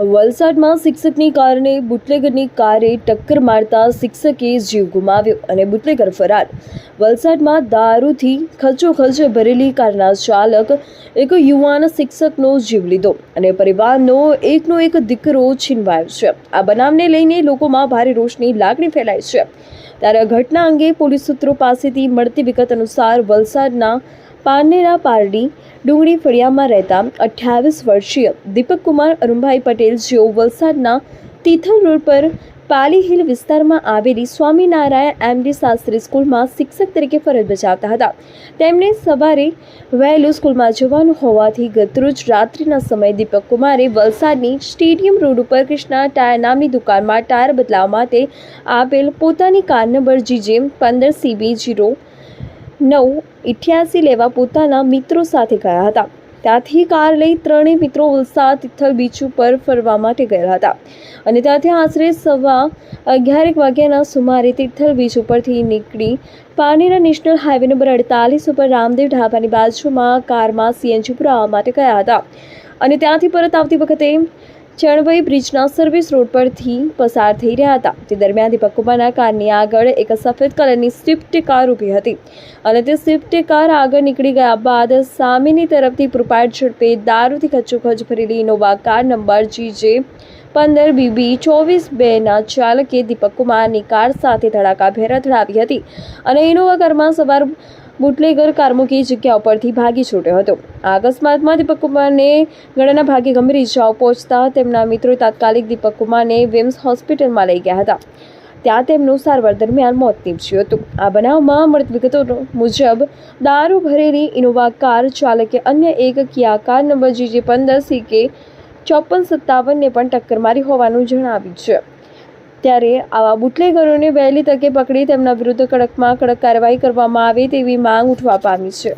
વલસાડમાં શિક્ષકની કારણે બુટલેગરની કારે ટક્કર મારતા શિક્ષકે જીવ ગુમાવ્યો અને બુટલેગર ફરાર. વલસાડમાં દારૂથી ખચોખચ ભરેલી કારના ચાલક એક યુવાન શિક્ષકનો જીવ લીધો અને પરિવારનો એકનો એક દીકરો છીનવાયો છે. આ બનાવને લઈને લોકોમાં ભારે રોષની લાગણી ફેલાઈ છે. ત્યારે ઘટના અંગે પોલીસ સૂત્રો પાસેથી મળતી વિગત અનુસાર વલસાડના પારનેરા પારડી ડુંગળી ફળિયામાં રહેતા અઠ્યાવીસ વર્ષીય દીપક કુમાર અરુણભાઈ પટેલ જેઓ વલસાડના તિથલ રોડ પર પાલી હિલ વિસ્તારમાં આવેલી સ્વામિનારાયણ એમડી શાસ્ત્રી સ્કૂલમાં શિક્ષક તરીકે ફરજ બજાવતા હતા. તેમણે સવારે વહેલું સ્કૂલમાં જવાનું હોવાથી ગતરોજ રાત્રિના સમયે દીપક કુમારે વલસાડની સ્ટેડિયમ રોડ ઉપર કૃષ્ણા ટાયર નામની દુકાનમાં ટાયર બદલાવવા માટે આપેલ પોતાની કાર નંબર જીજે પંદર સીબી જીરો નવ ઇઠ્યાસી લેવા પોતાના મિત્રો સાથે ગયા હતા. ત્યાંથી કાર લઈ ત્રણેય મિત્રો વલસાડ તિથલ બીચ ઉપર ફરવા માટે ગયા હતા. અને ત્યાંથી આશરે સવા અગિયારેક વાગ્યાના સુમારે તિથલ બીચ ઉપરથી નીકળી પાણીના નેશનલ હાઈવે નંબર અડતાલીસ ઉપર રામદેવ ઢાબાની બાજુમાં કારમાં સીએનજી પુરાવા માટે ગયા હતા. અને ત્યાંથી પરત આવતી વખતે ચણવઈ બ્રિજના સર્વિસ રોડ પરથી પસાર થઈ રહ્યા હતા. તે દરમિયાન દીપક કુમારના કારની આગળ એક સફેદ કલરની સ્વિફ્ટ કાર ઊભી હતી અને તે સ્વિફ્ટ કાર આગળ નીકળી ગયા બાદ સામેની તરફથી પ્રોપાઇડ ઝડપે દારૂથી ખચોખચ ભરેલી ઇનોવા કાર નંબર જીજે પંદર બીબી ચોવીસ બેના ચાલકે દીપક કુમારની કાર સાથે ધડાકાભેર અથડાવી હતી. અને ઇનોવા કારમાં સવાર બુટલેગર કાર મૂકી જગ્યા ઉપરથી ભાગી છૂટ્યો હતો. આ અકસ્માતમાં દીપક કુમારને ગળાના ભાગે ગંભીર ઇજાઓ પહોંચતા તેમના મિત્રો તાત્કાલિક દીપક કુમારને વિમ્સ હોસ્પિટલમાં લઈ ગયા હતા. ત્યાં તેમનું સારવાર દરમિયાન મોત નીપજ્યું હતું. આ બનાવમાં મળતી વિગતો મુજબ, દારૂ ભરેલી ઇનોવા કાર ચાલકે અન્ય એક કિયા કાર નંબર જીજી પંદર સીકે ચોપન સત્તાવનને પણ ટક્કર મારી હોવાનું જણાવ્યું છે. ત્યારે આવા બુટલેગરોને વહેલી તકે પકડી તેમના વિરુદ્ધ કડકમાં કડક કાર્યવાહી કરવામાં આવે તેવી માંગ ઉઠવા પામી છે.